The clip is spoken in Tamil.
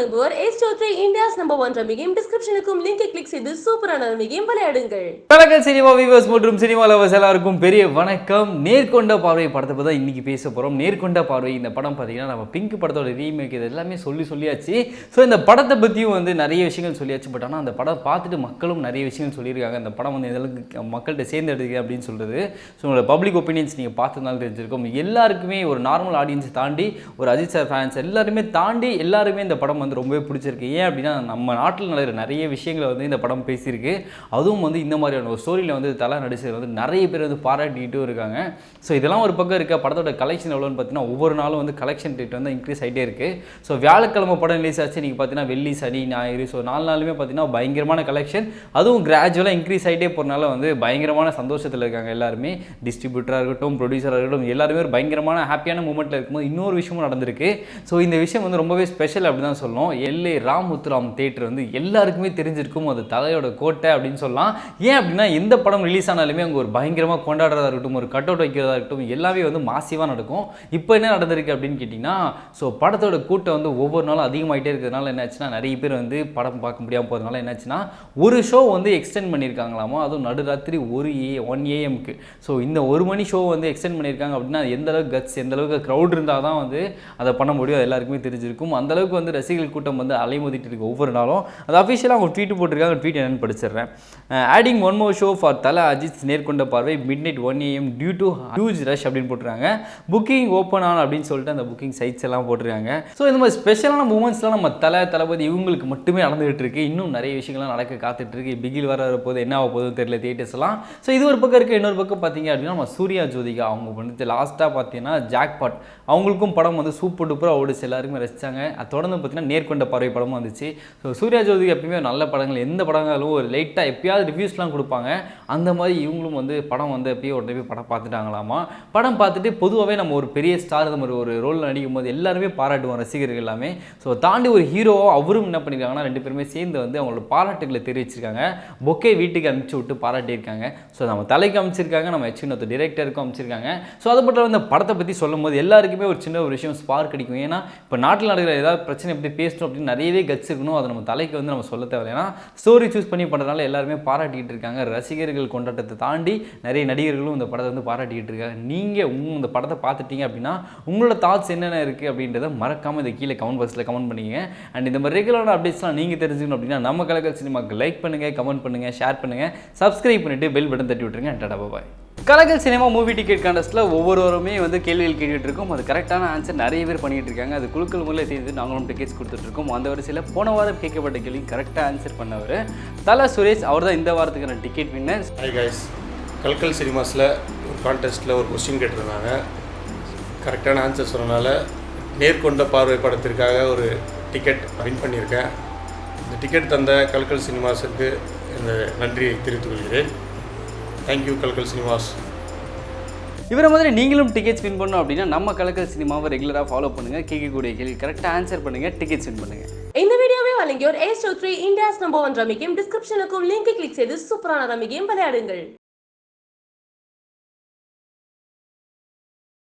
வழங்குவோர் ace three India's number one ரமிகையும் டிஸ்கிரிப்ஷனுக்கும் லிங்கை கிளிக் செய்து சூப்பரான ரமிகையும் விளையாடுங்கள். வணக்கம் சினிமா வியூவர்ஸ் மற்றும் சினிமா லவர்ஸ் எல்லாருக்கும் பெரிய வணக்கம். நேர்கொண்ட பார்வை படத்தை பற்றி தான் இன்னைக்கு பேச போகிறோம் நேர்கொண்ட பார்வை இந்த படம் பார்த்தீங்கன்னா நம்ம பிங்க் படத்தோட ரீமேக் இது எல்லாமே சொல்லி சொல்லியாச்சு. ஸோ இந்த படத்தை பற்றியும் வந்து நிறைய விஷயங்கள் சொல்லியாச்சு. பட் ஆனால் அந்த படம் பார்த்துட்டு மக்களும் நிறைய விஷயங்கள் சொல்லியிருக்காங்க. அந்த படம் வந்து எதற்கு மக்கள்கிட்ட சேர்ந்து எடுக்குது அப்படின்னு சொல்கிறது ஸோ உங்களோட பப்ளிக் ஒப்பீனியன்ஸ் நீங்கள் பார்த்ததுனால தெரிஞ்சிருக்கும். எல்லாருக்குமே ஒரு நார்மல் ஆடியன்ஸ் தாண்டி ஒரு அஜித் சார் ஃபேன்ஸ் எல்லாருமே தாண்டி எல்லாருமே இந்த படம் வந்து ரொம்பவே பிடிச்சிருக்கு. ஏன் அப்படின்னா நம்ம நாட்டில் நடக்கிற நிறைய விஷயங்களை வந்து இந்த படம் பேசியிருக்கு. அதுவும் வந்து இந்த மாதிரியான ஒரு ஸ்டோரியில் வந்து தலை நடிச்சது வந்து நிறைய பேர் வந்து பாராட்டிக்கிட்டும் இருக்காங்க. ஸோ இதெல்லாம் ஒரு பக்கம் இருக்க? படத்தோட கலெக்ஷன் எவ்வளோன்னு பார்த்தீங்கன்னா ஒவ்வொரு நாளும் வந்து கலெக்ஷன் ரேட் வந்து இன்க்ரீஸ் ஆகிட்டே இருக்குது ஸோ வியாழக்கிழமை படம் ரிலீஸ் ஆச்சு. நீங்கள் பார்த்தீங்கன்னா வெள்ளி சனி ஞாயிறு. ஸோ நாலு நாளுமே பார்த்தீங்கன்னா பயங்கரமான கலெக்ஷன் அதுவும் கிராஜுவலாக இன்க்ரீஸ் ஆகிட்டே போகிறனால வந்து பயங்கரமான சந்தோஷத்தில் இருக்காங்க எல்லாருமே. டிஸ்ட்ரிபியூட்டராக இருக்கட்டும் ப்ரொடியூசராக இருக்கட்டும் எல்லாருமே ஒரு பயங்கரமான ஹாப்பியான மூமெண்ட்டில் இருக்கும்போது இன்னொரு விஷயமும் நடந்திருக்கு. ஸோ இந்த விஷயம் வந்து ரொம்பவே ஸ்பெஷல் அப்படி தான் சொல்லணும். எல்ஏ ராமுத்துராம் தேட்டர் வந்து எல்லாருக்குமே தெரிஞ்சிருக்கும். அது தலையோட கோட்டை அப்படின்னு சொல்லலாம். ஏன் அப்படின்னா எந்த படம் ரிலீஸ் ஆனாலுமே அங்கே ஒரு பயங்கரமாக கொண்டாடுறதா இருக்கட்டும் ஒரு கட் அவுட் வைக்கிறதா இருக்கட்டும் எல்லாமே வந்து மாசிவாக நடக்கும். இப்போ என்ன நடந்திருக்கு அப்படின்னு கேட்டிங்கன்னா ஸோ படத்தோட கூட்டம் வந்து ஒவ்வொரு நாளும் அதிகமாகிட்டே இருக்கிறதுனால என்னாச்சுன்னா நிறைய பேர் வந்து படம் பார்க்க முடியாமல் போகிறதுனால என்னாச்சுன்னா ஒரு ஷோ வந்து எக்ஸ்டெண்ட் பண்ணியிருக்காங்களாமா? அதுவும் நடுராத்திரி ஒரு ஏ ஒன் ஏஎம்க்கு ஸோ இந்த ஒரு மணி ஷோ வந்து எக்ஸ்டெண்ட் பண்ணியிருக்காங்க அப்படின்னா எந்தளவுக்கு எந்த அளவுக்கு கட்ஸ் எந்த அளவுக்கு க்ரௌட் இருந்தால் தான் வந்து அதை பண்ண முடியும். எல்லாருக்குமே தெரிஞ்சிருக்கும். அந்தளவுக்கு வந்து ரசிகர்கள் கூட்டம் வந்து அலைமோதிட்டு இருக்கு ஒவ்வொரு நாளும். அது அஃபிஷியலாக அவங்க ட்வீட் போட்டிருக்காங்க. ட்வீட் என்னென்னு படிச்சிடுறேன். Adding one more show for Thala Ajith Nerkonda Paarvai midnight one AM due to huge rush அப்படின்னு போட்டுருக்காங்க. புக்கிங் ஓப்பன் ஆன் அப்படின்னு சொல்லிட்டு அந்த புக்கிங் சைட்ஸ் எல்லாம் போட்டிருக்காங்க. ஸோ இந்த மாதிரி ஸ்பெஷலான மூமெண்ட்ஸ்லாம் நம்ம தலை தளபதி இவங்களுக்கு மட்டுமே நடந்துகிட்டு இருக்கு. இன்னும் நிறைய விஷயங்கள்லாம் நடக்க காத்துட்டு இருக்கு. பிகில் வர போது என்ன ஆக போதும் தெரியல தியேட்டர்ஸ்லாம் ஸோ இது ஒரு பக்கம் இருக்க. இன்னொரு பக்கம் பார்த்தீங்க அப்படின்னா நம்ம சூர்யா ஜோதிகா அவங்க வந்து லாஸ்ட்டாக பார்த்தீங்கன்னா ஜாக்பாட் அவங்களுக்கும் படம் வந்து சூப்பர் டூப்பராக ஓடிச்சு. எல்லாருக்குமே ரசிச்சாங்க. தொடர்ந்து பார்த்தீங்கன்னா நேர்கொண்ட பார்வை படமும் வந்துச்சு. ஸோ சூர்யா ஜோதிகா எப்பயுமே நல்ல படங்கள் எந்த படங்களும் ஒரு லைட்டாக எப்பயாவது ரிவ்யூஸ்லாம் கொடுப்பாங்க. அந்த மாதிரி இவங்களும் வந்து படம் வந்து எப்பயோ உடனே போய் படம் பார்த்துட்டாங்களாமா? படம் பார்த்துட்டு பொதுவாகவே நம்ம ஒரு பெரிய ஸ்டார் இந்த மாதிரி ஒரு ரோலில் நடிக்கும் போது எல்லாருமே பாராட்டுவோம் ரசிகர்கள் எல்லாமே. ஸோ தாண்டி ஒரு ஹீரோவாக அவரும் என்ன பண்ணியிருக்காங்கன்னா ரெண்டு பேருமே சேர்ந்து வந்து அவங்களோட பாராட்டுகளை தெரிவிச்சிருக்காங்க. பொக்கே வீட்டுக்கு அனுப்பிச்சு விட்டு பாராட்டியிருக்காங்க. ஸோ நம்ம தலைக்கு அமைச்சிருக்காங்க நம்ம எச்சினத்து டிரெக்டருக்கும் அமைச்சிருக்காங்க. ஸோ அதை மட்டும் இந்த படத்தை பற்றி சொல்லும் போது எல்லாருக்குமே ஒரு சின்ன ஒரு விஷயம் ஸ்பார்க் கிடைக்கும் ஏன்னா இப்போ நாட்டில் நடக்கிற ஏதாவது பிரச்சனை எப்படி பேசணும் அப்படின்னு நிறையவே கட்ஸ் இருக்கணும். அதை நம்ம தலைக்கு வந்து நம்ம சொல்ல தேவை ஏன்னா ஸ்டோரி சூஸ் பண்ணி பண்ணுறதுனால எல்லாருமே பாராட்டிகிட்டு இருக்காங்க. ரசிகர்கள் கொண்டாட்டத்தை தாண்டி நிறைய நடிகர்களும் இந்த படத்தை வந்து பாராட்டிக்கிட்டு இருக்காங்க. நீங்கள் உங்கள் இந்த படத்தை பார்த்துட்டீங்க அப்படின்னா உங்களோட தாட்ஸ் என்னென்ன இருக்குது அப்படின்றத மறக்காமல் இதை கீழே கமெண்ட் பாக்ஸில் கமெண்ட் பண்ணிங்க அண்ட் இந்த மாதிரி ரெகுலரான அப்டேட்ஸ்லாம் நீங்கள் தெரிஞ்சுக்கணும் அப்படின்னா நம்ம கலக்கல் சினிமாக்கு லைக் பண்ணுங்கள் கமெண்ட் பண்ணுங்கள் ஷேர் பண்ணுங்கள் சப்ஸ்கிரைப் பண்ணிவிட்டு பெல் பட்டன் தட்டி விட்டுருங்க. Tata bye Kalakal cinema movie ticket கான்டெஸ்ட்டில் ஒவ்வொருவருமே வந்து கேள்விகள் கேட்டுட்டு இருக்கோம் அது கரெக்டான ஆன்சர் நிறைய பேர் பண்ணிகிட்டு இருக்காங்க அது குழுக்கள் முறையில் தேர்ந்து நாங்களும் டிக்கெட்ஸ் கொடுத்துட்ருக்கோம். அந்த வரிசையில் போன வாரம் கேட்கப்பட்ட கேள்வி கரெக்டாக ஆன்சர் பண்ணவர் தலா சுரேஷ். அவர் தான் இந்த வாரத்துக்கான ticket winner hi guys Kalkal சினிமாஸில் ஒரு கான்டெஸ்ட்டில் ஒரு கொஸ்டின் கேட்டிருந்தாங்க. கரெக்டான ஆன்சர் சொன்னனால நேர்கொண்ட பார்வை படத்திற்காக ஒரு டிக்கெட் வின் பண்ணியிருக்கேன். இந்த டிக்கெட் தந்த கல்கல் சினிமாஸுக்கு இந்த நன்றியை தெரிவித்துக் கொள்கிறேன். தேங்க்யூ கல்கல் சினிமாஸ் இவரை மாதிரி நீங்களும் டிக்கெட்ஸ் வின் பண்ணணும் அப்படின்னா நம்ம கலக்கல் சினிமாவை ரெகுலராக ஃபாலோ பண்ணுங்கள் கேட்கக்கூடிய கேள்வி கரெக்டாக ஆன்சர் பண்ணுங்கள் டிக்கெட்ஸ் வின் பண்ணுங்கள் இந்த வீடியோவை வழங்கியோர் ace three India's number one ரமிகையும் டிஸ்கிரிப்ஷனுக்கும் லிங்கை கிளிக் செய்து சூப்பரான ரமிகையும் விளையாடுங்கள்.